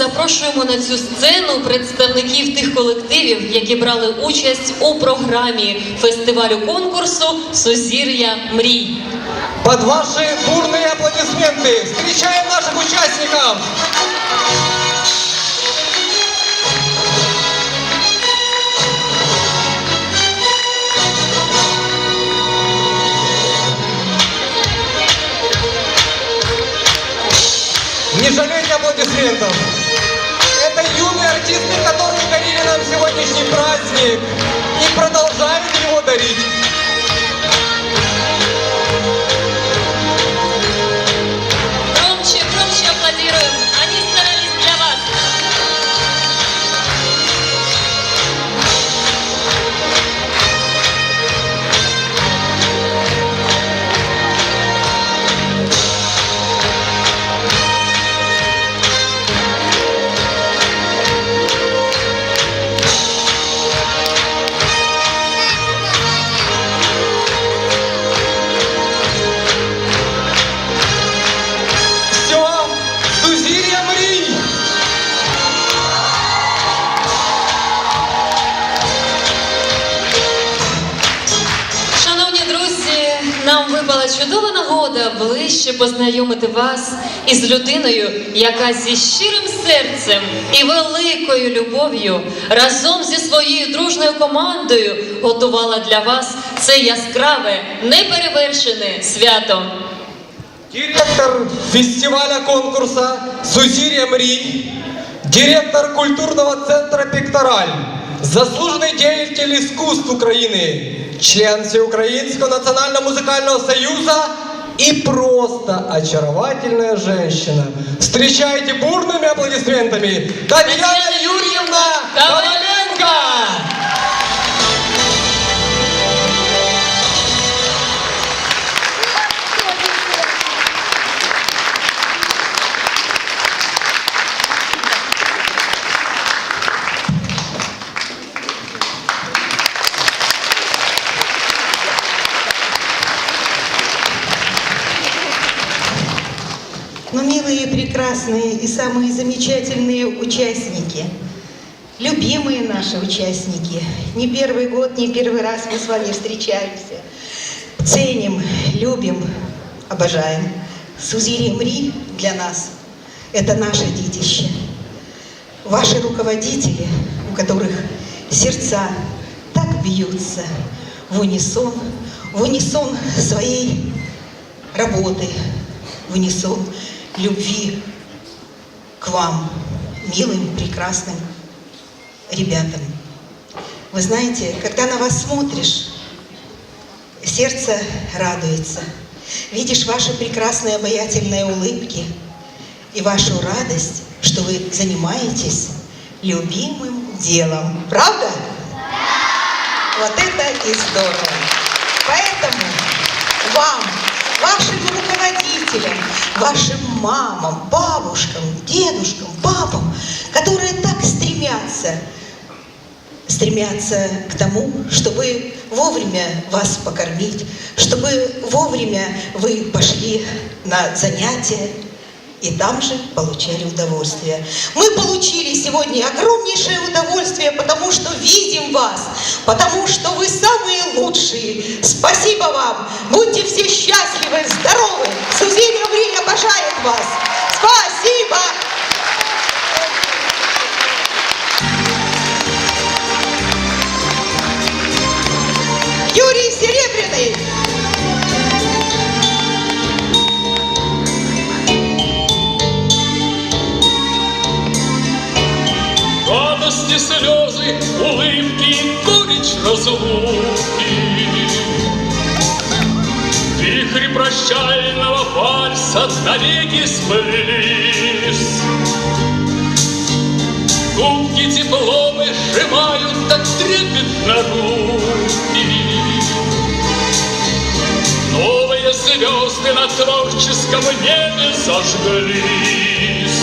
запрошуємо на цю сцену представників тих колективів, які брали участь у програмі фестивалю конкурсу Сузір'я мрій. Под ваши бурные аплодисменты встречаем наших участников! Не жалейте аплодисментов! Юные артисты, которые дарили нам сегодняшний праздник и продолжают его дарить. ближче познайомити вас із людиною, яка зі щирим серцем і великою любов'ю разом зі своєю дружною командою готувала для вас це яскраве, неперевершене свято. Директор фестиваля конкурса «Сузір'я мрій», директор культурного центра «Пектораль», заслуженный деятель искусств Украины, член Всеукраинского национально-музыкального союза и просто очаровательная женщина. Встречайте бурными аплодисментами Татьяна Юрьевна Коваленко! Но милые, прекрасные и самые замечательные участники, любимые наши участники, не первый год, не первый раз мы с вами встречаемся, ценим, любим, обожаем. Сузири Мри для нас – это наше детище. Ваши руководители, у которых сердца так бьются в унисон, в унисон своей работы, в унисон любви к вам, милым, прекрасным ребятам. Вы знаете, когда на вас смотришь, сердце радуется. Видишь ваши прекрасные обаятельные улыбки и вашу радость, что вы занимаетесь любимым делом. Правда? Вот это и здорово. Поэтому вам, вашим руководителям, вашим мамам, бабушкам, дедушкам, папам, которые так стремятся, стремятся к тому, чтобы вовремя вас покормить, чтобы вовремя вы пошли на занятия и там же получали удовольствие. Мы получили сегодня огромнейшее удовольствие, потому что видим вас, потому что вы самые лучшие. Спасибо вам. Будьте все счастливы, вас. Спасибо. Юрий Серебряный. Радости, слезы, улыбки, горечь разлуки. Прощального вальса навеки сплелись. Губки теплом и сжимают так трепетно руки. Новые звезды на творческом небе зажглись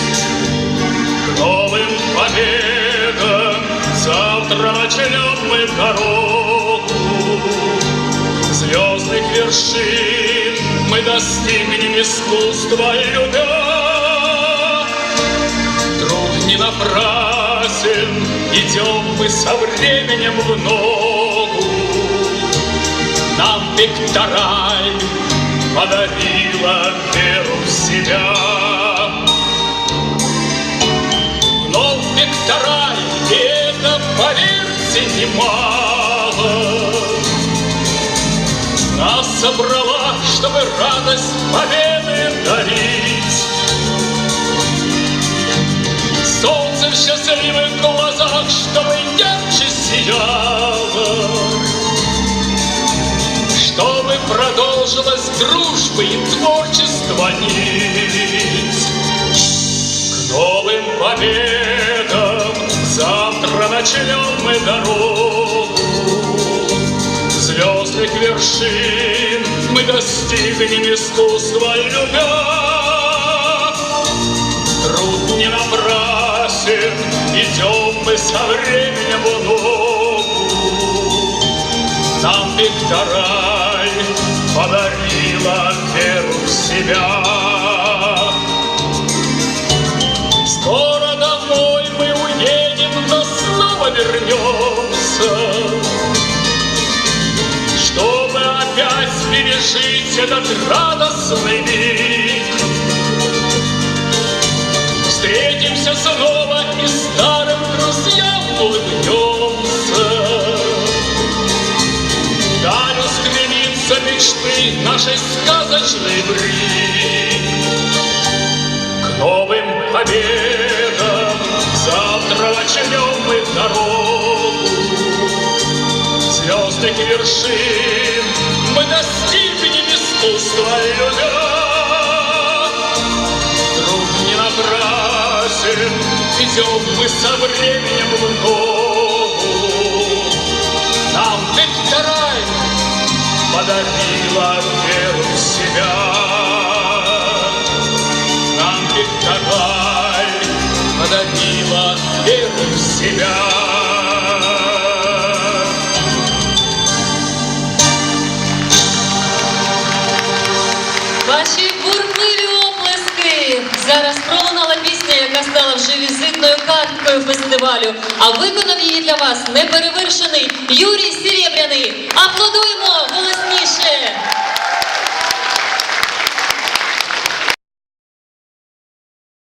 к новым победам. Завтра начнем мы дорогу звездных вершин. Мы достигнем искусства любя. Труд не идем мы со временем в ногу. Нам Викторай подарила веру в себя. Но Викторай, и это, поверьте, немало, Нас собрала, чтобы радость победы дарить. Солнце в счастливых глазах, чтобы ярче сияло, Чтобы продолжилась дружба и творчество нить. К новым победам завтра начнем мы дорогу. Звездных вершин мы достигнем искусства любя. Труд не напрасен, идем мы со временем в ногу. Нам Викторай пережить этот радостный миг. Встретимся снова и старым друзьям улыбнемся. Даль устремится мечты нашей сказочной брик. К новым победам завтра начнем мы дорогу. Звездных вершин мы достигнем искусства любя. Труд не напрасен, идем мы со временем в ногу. Нам Викторай подарила веру в себя. Нам Викторай подарила веру в себя. карткою фестивалю. А виконав її для вас неперевершений Юрій Серебряний. Аплодуємо! Голосніше!